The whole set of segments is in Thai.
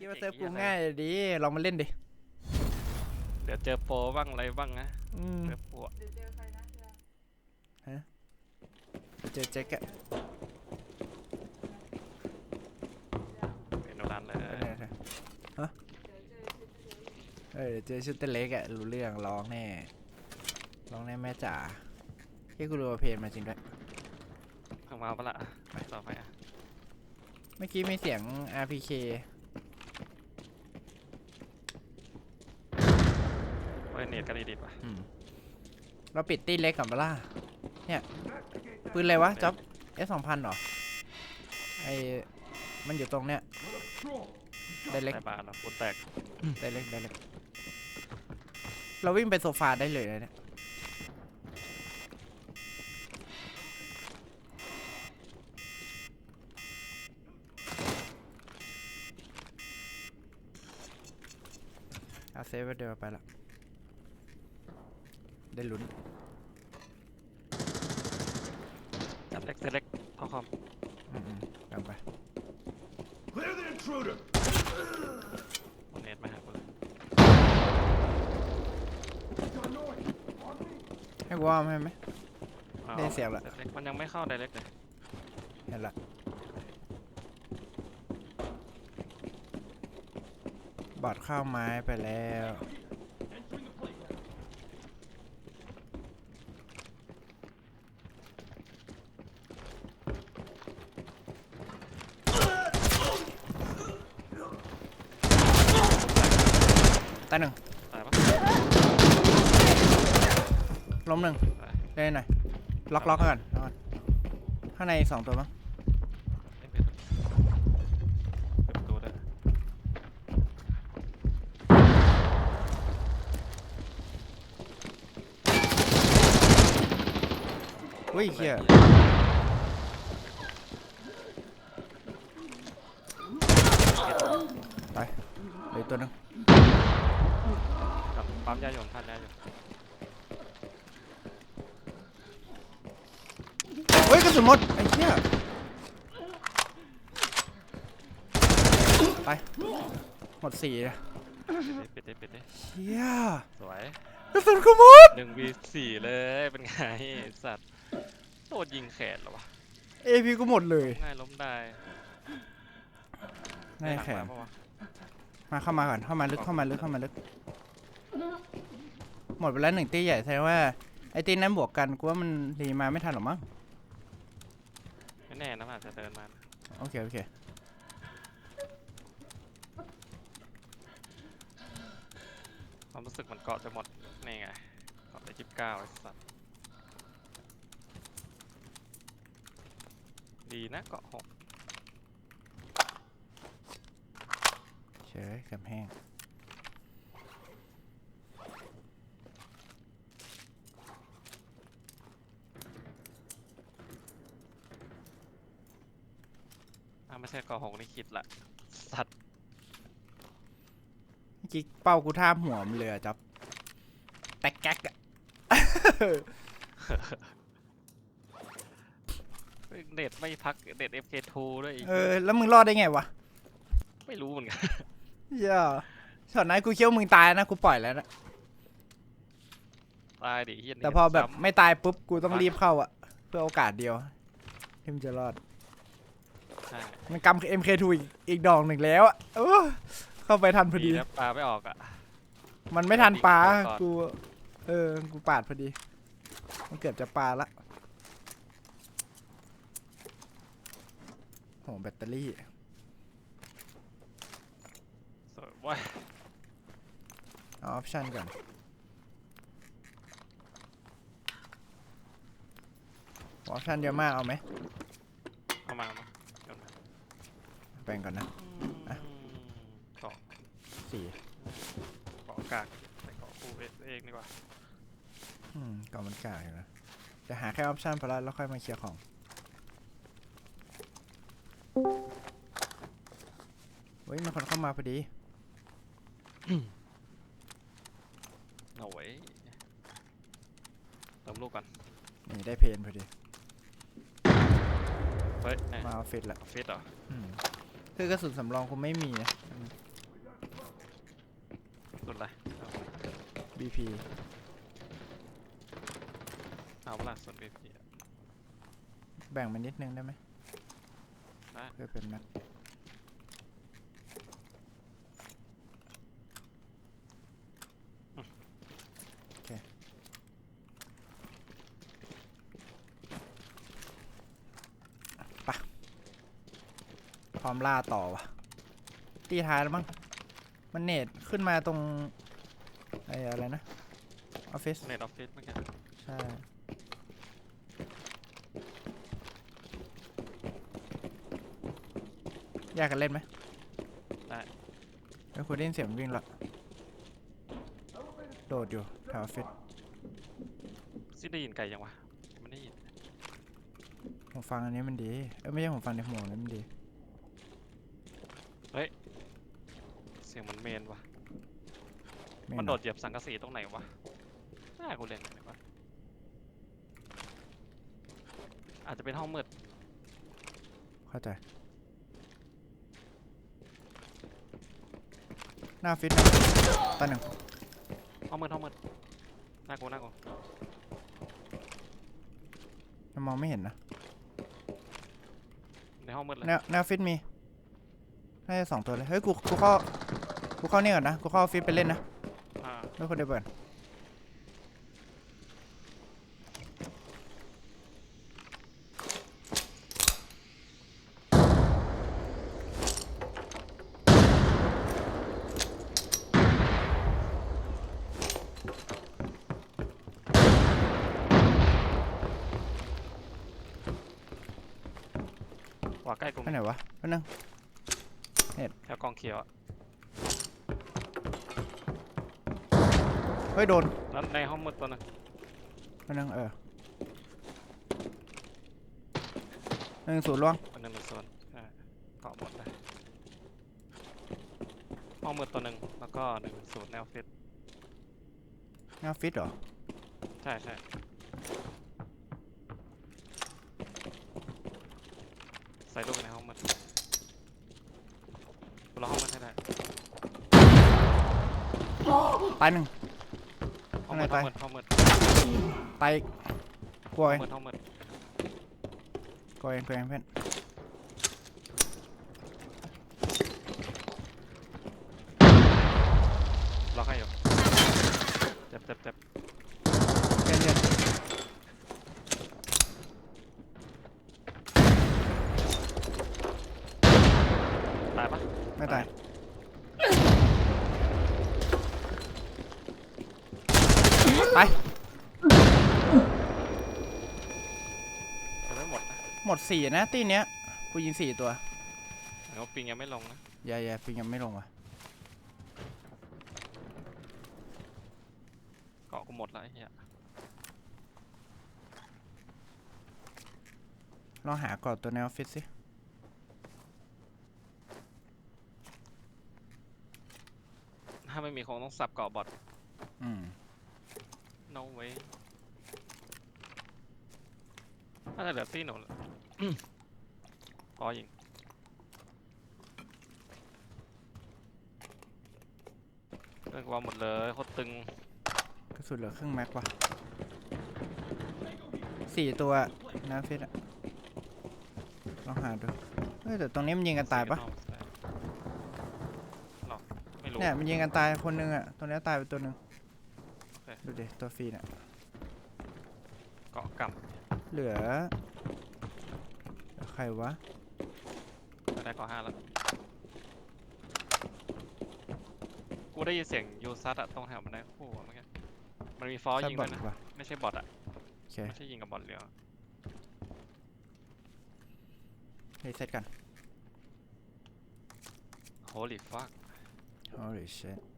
คิดว่าเซิร์ฟกูง่ายดีลองมาเล่นดิ เดี๋ยวเจอโปรบ้างอะไรบ้างนะอืมเซิร์ฟโปรอะเดี๋ยวเจอใครนะเจอเจอเจ๊กอะเป็นโนรันเลยไปไหนเธอฮะเดี๋ยวเจอชุดเดียวอีกเออเดี๋ยวเจอชุดเต้นเล็กอะรู้เรื่องร้องแน่ร้องแน่แม่จ๋าที่กูดูเพลงมาจริงด้วยเข้ามาปะละไปต่อไปอะ เมื่อกี้มีเสียง RPK เฮ้ยเน็ตก็ดีดีป่ะอืมเราปิดตีเล็กก่อนเปะล่าเนี่ยปืนอะไรวะจ๊อบ S สองพันหรอไอมันอยู่ตรงเนี้ยได้เล็กในบ้านเราปูนแตกได้เล็กได้เล็กเราวิ่งไปโซฟาได้เลยนะเนี่ยเอาเซฟไว้เดี๋ยวไปละ ได้ลุ้นจับเล็กเซตเล็กพอคอมอืมๆเอาไป Clear the intruder! เน็ตมาหากูเลยให้กูว่าให้ไหม อาได้เสียงละ เล็กๆมันยังไม่เข้าไดเล็กเลยเห็นละบอดเข้าไม้ไปแล้ว หนึ่งตายปะล้มหนึ่งตายเล่นหน่อยล็อกล็อกก่อนล็อกก่อนข้างในสองตัวมั้งเล่นไปเถอะเปิดประตูด้วยอุ้ยเฮียตายเหลืออกตัวหนึงกับ ปั๊มยาหยนพันยาหยนเฮ้ยกระสุนหมด ไอ้เหี้ยไป หมดสี่เลยปิดได้ปิดได้ปิดได้เหี้ยสวยกระสุนกูหมด หนึ่งวีสี่เลยเป็นไงไอ้สัตว์โดนยิงแขนเหรอวะเอพีกูหมดเลยง่ายล้มได้ง่ายแขนได้หลังมาปะวะมาเข้ามาก่อนเข้ามาลึกเข้ามาลึกเข้ามาลึก หมดไปแล้วหนึ่งตีใหญ่แสดงว่าไอ้ตีนั้นบวกกันกูว่ามันรีมาไม่ทันหรอกมั้งไม่แน่นะมันอาจจะเดินมานะโอเคโอเคความรู้สึกมันเกาะจะหมดนี่ไงเกาะไปยี่สิบเก้าไอ้สัตว์ดีนะเกาะหกเฉยเกับแห้ง ถ้าไม่ใช่เกาะหกนี่คิดละ สัตว์เมื่อกี้เป้ากูท่าหัวมันเลยอะจ๊อบแตกแก๊กอะ เน็ตไม่พักเน็ต FK2 ด้วยอีกเออ แล้วมึงรอดได้ไงวะไม่รู้เหมือนกัน เหี้ย่าช็อตนั้นกูเคี้ยวามึงตายนะกูปล่อยแล้วนะ ตายดิเฮียแต่พอแบบซ้ำ ไม่ตายปุ๊บ กูต้องรีบเข้าอะเพื่อโอกาสเดียวที่มันจะรอดใช่ มันกำ MK2 อีกอีกดอกหนึ่งแล้วอะโอ้เข้าไปทันพอดีแล้วปลาไม่ออกอะ มันไม่ทันปลาก่อน กู เออ กูปาดพอดี มันเกือบจะปลาละโหแบตเตอรี่ สวยเว้ยเอาออปชันก่อน ออปชันเยอะมากเอาไหมเอามามาโยนมา แบ่งก่อนนะอะอืมเกาะสี่เกาะกากใส่เกาะคู่เองดีกว่าอืมก่อนมันกลางอยู่นะจะหาแค่ออปชันพอแล้วแล้วค่อยมาเคลียร์ของเฮ้ยมีคนเข้ามาพอดีโอ้ยเติมลูกก่อนนี่ได้เพนพอดี เฮ้ยไหนมาเอาฟิตละฟิตเหรออืม คือกระสุนสำรองคงไม่มีนะกดอะไร BP เอาเวลาส่วนแบ่งมันนิดนึงได้ไหมเพื่อเป็นแม็ อมล่าต่อวะตีท้ายแล้วมั้งมันเนตขึ้นมาตรงไอ้อะไรนะออฟฟิศเน็ตออฟฟิศเมื่อกี้ใช่แยกกันเล่นไหมได้ไอ้คุณได้ยินเสียงวิ่งละโดดอยู่แถวออฟฟิศซิได้ยินไกลยังวะไม่ได้ยิน ผมฟังอันนี้มันดี เอ้ยไม่ใช่ผมฟังในหัวนี้มันดี เสียงเหมันเมนวะไมันโดดเหยียบสังกะสีตรงไหนวะน่ากูเล่นไหนวะอาจจะเป็นห้องมืดเข้าใจ หน้าฟิตนะตาหนึ่งห้องมืดห้องมืดน่ากูน่ากูมันมองไม่เห็นนะ ในห้องมืดเลยแนวแนวฟิตมีน่าจะสองตัวเลย เฮ้ย กู กูเข้า กูเข้านี่ก่อนนะ กูเข้าออฟฟิตไปเล่นนะอ่าไม่คนเดียวเปิดว่าใกล้กูไปไหนวะไปบนึง แถวกองเขียวอะ ฮ้ยโดนแล้วในห้องมืดตัวหนึงไปบนึงเออหนึ่งศูนย์ล่วงคนหนึ่งหนึ่งโซนใช่เกาะหมดเลยห้องมืดตัวหนึ่งแล้วก็หนึ่งศูนย์แนวฟิตแนวฟิตเหรอ ใช่ใช่ใส่ลูกในห้องมืดคนละห้องมืดให้ได้ ตายหนึ่งห้องมืดข้าห้งองในมืดห้องมืดตายอีกกลัวห้เอองงมืดห้องมืดกลัวเองกลัวเองเพื่อน ล็อกให้อยู่เจ็บเจ็บเจ็บ เย็นเย็น ตายปะ ไม่ตาย ไป ยังไม่หมดนะ หมด สี่นะตีเนี้ยกูยิงสี่ตัวแล้วปิงยังไม่ลงนะอย่าอย่าปิงยังไม่ลงว่ะเกาะกูหมดแล้วไอ้เหี้ยลองหาก่อนตัวในออฟฟิศสิถ้าไม่มีคงต้องสับเกาะบอท อืม no way น่าจะเหลือตีหนู พอยิงเรื่องว่าหมดเลยโคตรตึง กระสุนเหลือครึ่งแม็กว่ะสี่ตัวในออฟฟิศอะลองหาดูเฮ้ยแต่ตรงนี้มันยิงกันตายปะหรอไม่รู้ เนี่ยมันยิงกันตายคนหนึงอะตัวเนี้ยตายไปตัวหนึ่งโอเค ดูดิตัวฟรีเนี่ยเกาะกเหลือเหลือใค รวะำได้เกาะห้าแล้ว กูได้ยินเสียงยูซัดอะตรงแถวมันได้คู่อะเมื่อกี้ มันมีฟอสใช่ยิงบด้อวยนะทปะไม่ใช่บอทอะโอเคไม่ใช่ยิงกับบอทเลี้ยวรีเซ็ตกัน holy fuck holy shit เ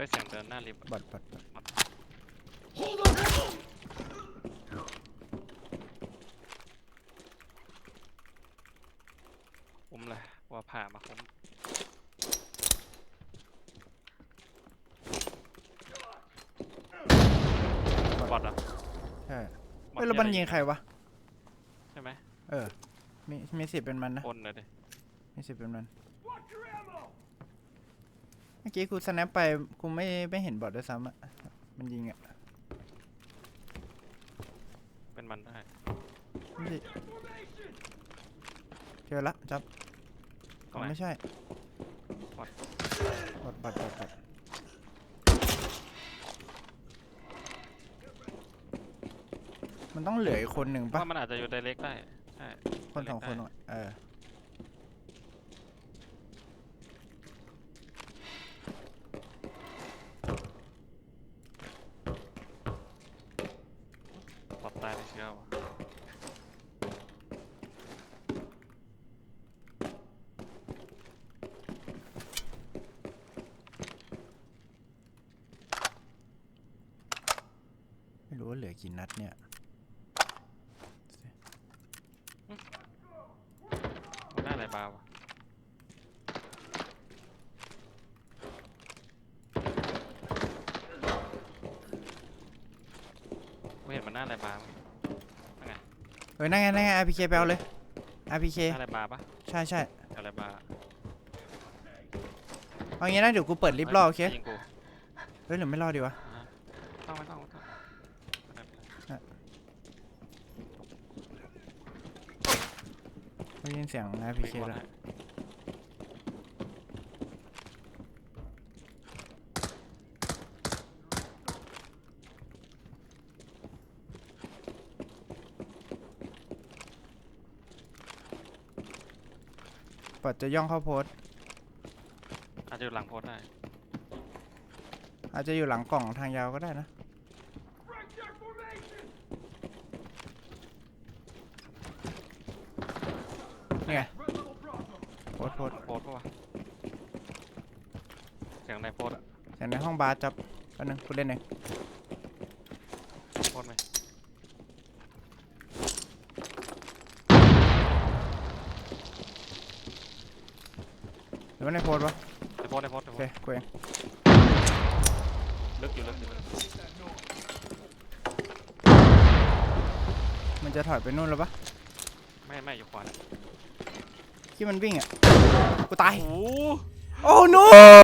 ฮ้ยเสียงเดินหน้าลิฟต์อะบอทบอทบอทคุ้มเลยว่าผ่ามาคุ้มบอทเหรอะใช่เฮ้ยแล้วมันยิงใครวะ ใช่ไหมเออ มีมีสิทธิ์เป็นมันนะคนเลยดิ มีสิทธิ์เป็นมัน Watch your ammo! เมื่อ กี้กูสแนปไปกูไม่ไม่เห็นบอดด้วยซ้ำอะมันยิงอะเป็นมันได้ไม่ใช่ Formation! เจอละจับตรงไหน ไม่ใช่บอท บอดบอดบอดบอดมันต้องเหลืออีกคนหนึ่งปะว่ามันอาจจะอยู่ไดเรกได้ใช่คนสองคนได้อะเออ ปล อดตายในเชื้อวะไม่รู้ว่าเหลือกี่นัดเนี่ย มันได้อะไรบาวะกูเห็นมันหน้าอะไรบาร์มั้ยนั่นไง เฮ้ยนั่งไงนั่งไง RPK ไปเอาเลย RPK หน้าอะไรบาร์ปะใช่ใช่อะไรบาร์เอางี้นะเดี๋ยวกูเปิดลิฟต์รอโอเคยิงกูเฮ้ยหรือไม่รอดีวะอ่าต้องไม่ต้องไม่ต้องไม่เป็นไรได้ยินเสียงวิ่ RPK งบนแล้ว ปอดจะย่องเข้าโพสต์อาจจะอยู่หลังโพสต์ได้อาจจะอยู่หลังกล่องทางยาวก็ได้นะ Breakdown formation! นี่ไง Red level Bravo! โพสต์โพสต์โพสต์ปะวะเสียงในโพสต์อะเสียงในห้องบาร์จับแป๊บนึงกูเล่นเอง โพสต์ไหม หรือ ว่าในโพสต์วะในโพสต์ในโพสต์ในโอโพเคสต์กูเองลึกอยู่ลึกอยู่ That noise. มันจะถอยไปนู่นแล้วปะไม่ไม่อยู่ขวานะที่มันวิ่งอะ กูตาย โอ้โอ้ no